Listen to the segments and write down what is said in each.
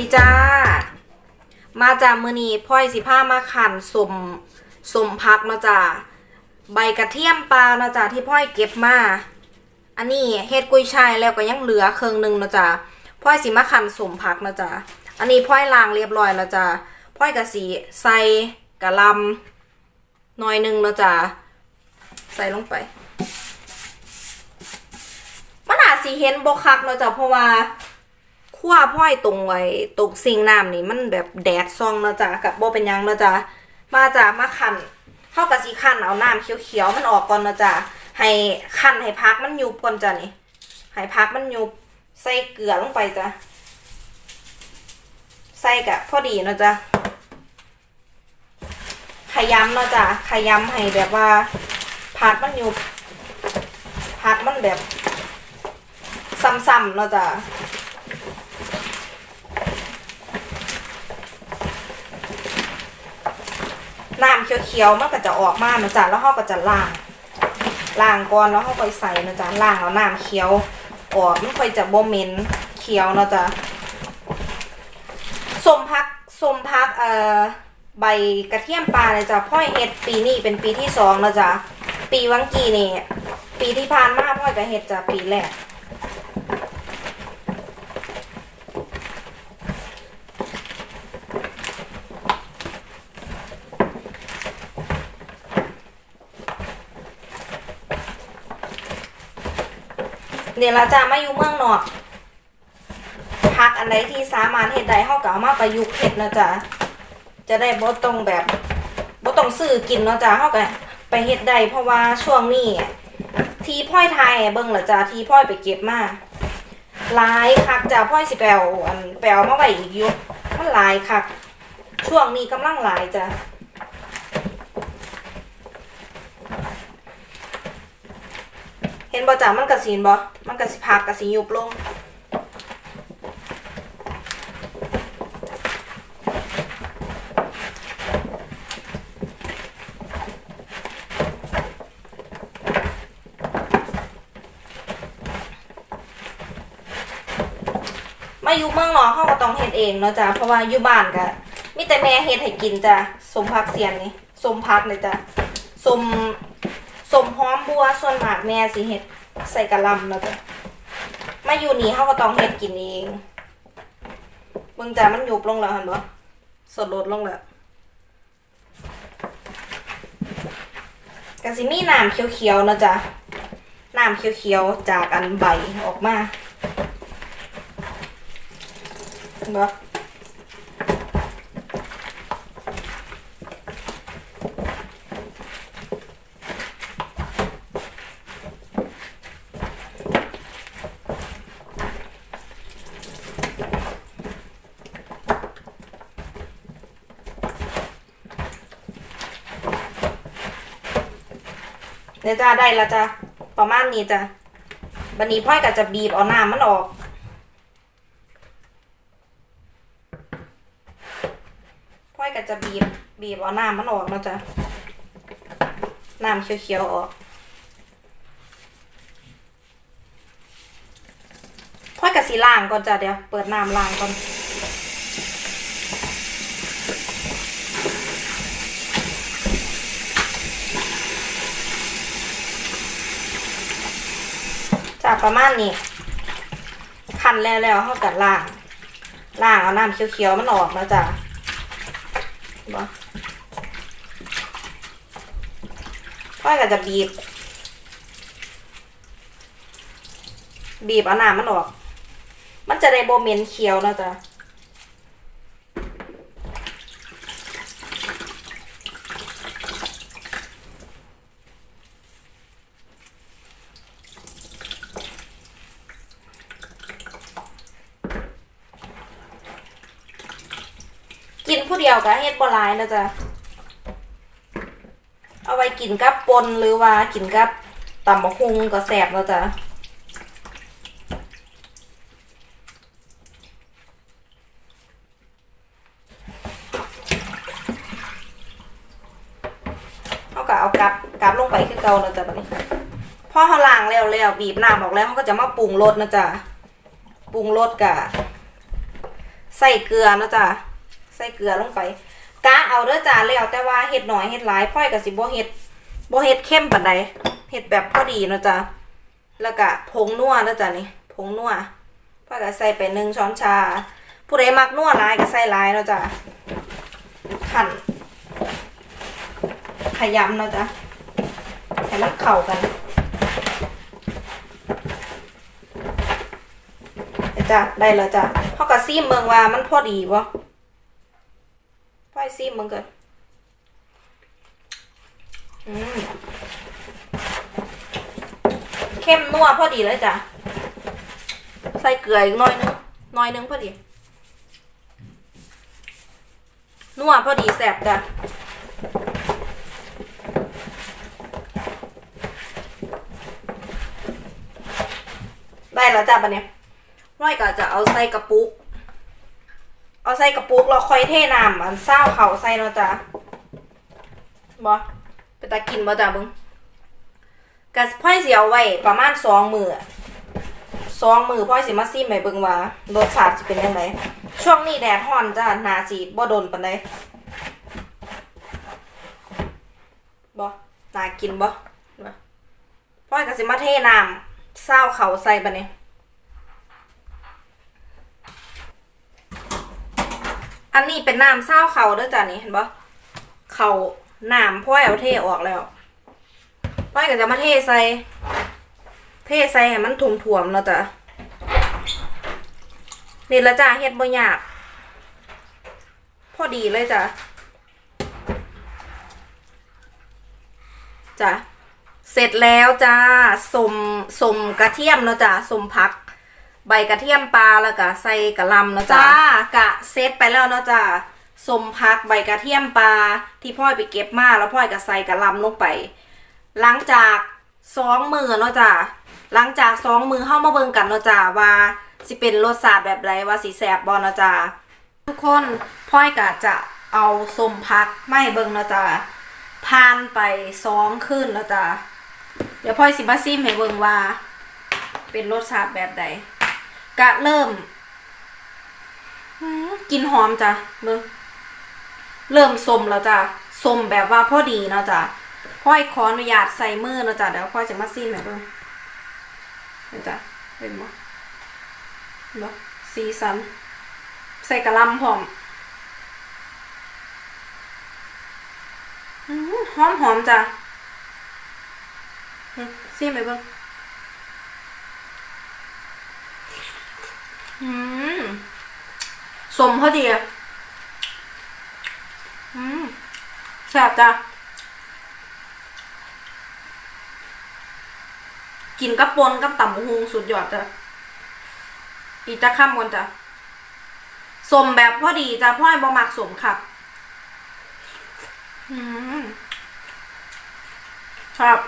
ดีจ้า มาจากมือนีพ่อยสิผ้ามาขันสมสมพักเนาะจ้าใบกระเทียมปลาเนาะจ้าที่พ่อยเก็บมา อันนี้เฮ็ดกุยช่ายแล้วก็ยังเหลือเครื่องหนึ่งเนาะจ้าพ่อยสิมาขันสมพักเนาะจ้าอันนี้พ่อยล้างเรียบร้อยแล้วจ้าพ่อยกะสีใส่กะลำหน่อยหนึ่งเนาะจ้าใส่ลงไปมันอาจสิเห็นบ่คักเนาะจ้ะเพราะว่า ขั้วพ่อยตรงไว้ตรงซิงน้ำนี่มันแบบแดดซองเนาะจ้ะกับโบเป็นยังเนาะจ้ะมาจ้ะมาคันเฮาก็สิคั่นเอาน้ำเขียวๆมันออกก่อนเนาะจ้ะให้คันให้พักมันยุบก่อนจ้ะนี่ให้พักมันยุบใส่เกลือลงไปจ้ะใส่กะพอดีเนาะจ้ะขยำเนาะจ้ะขยำให้แบบว่าพักมันยุบพักมันแบบซ้ำๆเนาะจ้ะ เขียวๆมันก็จะออกมาเนาะจ้ะแล้วเราก็จะล้างล้างก่อนแล้วเราค่อยใส่เนาะจ้ะล้างเอาน้ำเขียวออกมันค่อยจะบ่เหม็นเขียวเนาะจ้ะส้มพักส้มพักเอ่อใบกระเทียมปลาเลยจ้ะพ่อยเฮ็ดปีนี้เป็นปีที่สองเนาะจ้ะปีวังกีนี่ปีที่ผ่านมาพ่อยก็เฮ็ดจ้ะปีแรก เดี๋ยวเราจะมาอยู่เมืองนอกพักอันใดที่สามารถเฮ็ดได้เฮาก็เอามาประยุกต์เฮ็ดนะจ๊ะจะได้บ่ต้องแบบบ่ต้องซื้อกินเนาะจ๊ะเฮาก็ไปเฮ็ดได้เพราะว่าช่วงนี้ทีพ่อยไทยเบิ่งละจ้ะทีพ่อยไปเก็บมาหลายคักจ้ะพ่อยสิไปเอาอันไปเอามาไว้อีกอยู่มันหลายคักช่วงนี้กำลังหลายจ้ะ เห็นบ่จ้ะมันกระสีนบ่มันกระสิพักกระสียุบลง มาอยู่เมืองนอกเขาก็ต้องเฮ็ดเองเนาะจ้ะเพราะว่าอยู่บ้านก็มีแต่แม่เฮ็ดให้กินจ้ะสมพักเสียนนี่สมพักเลยจ้ะสม สมหอมบัวส่วนมากแม่สิเฮ็ดใส่กะลำแล้วจ้ะมาอยู่นี่เขาก็ต้องเฮ็ดกินเองเบิ่งจ้ะมันยุบลงแล้วเหั่นบ่สดลดลงแล้วก็สิมีน้ำเขียวๆเนาะจ้ะน้ำเขียวๆจากอันใบออกมาเห็นบ่ เดี๋ยจ้าได้ละจ้ะประมาณนี้จ้ะบันนี้พ่อยก็จะบีบเอาน้ำมันออก พ่อยก็จะบีบบีบเอาน้ำมันออกนะจ้ะน้ำเขียวๆออก พ่อยกับสีล่างก่อนจ้ะเดี๋ยว เปิดน้ำล้างก่อน จ้ะประมาณนี้คันแล้วแล้วเขากัดล่างล่างเอาน้ำเขียวๆมันออกนาะจ้ะบ่พ่อยก็จะบีบ บีบเอาน้ำมันออก มันจะได้โบเมนเขียวนะจ๊ะ เดียวก็เฮ็ดบ่หลายนะจ๊ะเอาไว้กินกับปนหรือว่ากินกับตำบักฮุงก็แซ่บแล้วจ้ะเขาก็เอากลับกลับลงไปคือเก่าแล้วจ้ะบัดนี้พอเขาล้างแล้วแล้วบีบน้ำออกแล้วเขาก็จะมาปรุงรสนะจ๊ะปรุงรสกะใส่เกลือเนาะจ้ะ ส่เกลือลงไปกะเอาเด้อจ้าแล้วแต่ว่าเห็ดหน่อยเห็ดหลายพ่อยกับสิบ่เห็ดบ่เห็ดเข้มปานใดเห็ดแบบพอดีเนาะจ้ะแล้วก็ผงนัวเนาะจ้ะนี่ผงนัวพ่อยก็ใส่ไปหนึ่งช้อนชา ผู้ใดมักนัวหลายก็ใส่หลายเนาะจ้ะขันขยำเนาะจ้ะให้มันเข้ากันเดี๋ยวจ้ะได้แล้วจ้ะเขาก็ซีมเมืองว่ามันพอดีบ่ ซีมมืองเกินอืมเข้มนัวพอดีเลยจ้ะ ใส่เกลืออีกน่อยนึงน่อยนึงพอดี นัวพอดีแสบจ้ะได้แล้วจ้ะบันเนี้ยร้อยก็จะเอาใส่กระปุก เอาใส่กระปุกแล้วค่อยเทน้ำอันเศร้าเขาใส่เนาะจ้ะบอไปตากินบ่จ้ะบึงกะพ่อยเสิเอาไว้ประมาณสองมือสองมือพ่อยสิมาซิมให้เบิ่งว่ารสชาติสิเป็นยังไงช่วงนี้แดดร้อนจ้ะนาสีบ่โดนปานใดบ่นากินบ่พ่อยก็สิมาเทน้ำเศร้าเขาใส่บัดนี้ อันนี้เป็นน้ำเศร้าเขาเด้อจ้ะนี่เห็นบ่เขาน้ำพ่อยเอาเทออกแล้วพ่อยก็จะมาเทใส่ เทใส่ให้มันถ่วมๆเนาะจ้ะนี่ละจ้ะเฮ็ดบ่ยาก พอดีเลยจ้ะจ้ะเสร็จแล้วจ้าสมสมกระเทียมเนาะจ้ะสมพัก ใบกระเทียมปลาแล้วก็ใส่กระลำเนาะจ้ากะเซตไปแล้วเนาะจ้าสมพักใบกระเทียมปลาที่พ่อยไปเก็บมาแล้วพ่อยก็ใส่กระลำลงไป หลังจากสองมือเนาะจ้าหลังจากสองมือเข้ามาเบิ่งกันเนาะจ้าว่าสิเป็นรสชาติแบบไรว่าสิแสบบอเนาะจ้าทุกคนพ่อยก็จะเอาสมพักไม่เบิ่งเนาะจ้าผ่านไปสองคืนแล้วจ้ะเดี๋ยวพ่อยสิมาซิมให้เบิ่งว่า เป็นรสชาติแบบใด กะเริ่มกินหอมจ้ะเบิ่งเริ่มสมแล้วจ้ะสมแบบว่าพอดีเนาะจ้ะพ่อยขออนุญาตใส่มือเนาะจ้ะเดี๋ยวพ่อยจะมาซิมให้เบิ่งเดี๋ยวจ้ะเป็นบ่เห็นบ่สีสัน ใส่กระลำพร้อมหอมหอมจ้ะซีมไปเบิ่งอืม สมพอดีอืมแซ่บจ้ะกินกับปนกับตำหุงสุดยอดจ้ะอีจะข้ามกันจ้ะสมแบบพอดีจ้ะพ่อยบ่มักสมครับอืมครับ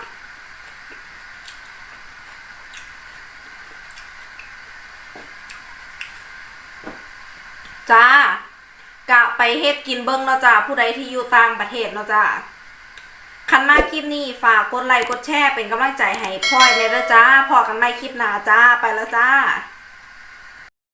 จ้ากะไปเฮ็ดกินเบิ้งเนาะจ้าผู้ใดที่อยู่ต่างประเทศเนาะจ้าคันมาคลิปนี้ฝากกดไลค์กดแชร์เป็นกำลังใจให้พ่อยเลยนะจ้าพอกันใหม่คลิปหน้าจ้าไปแล้วจ้า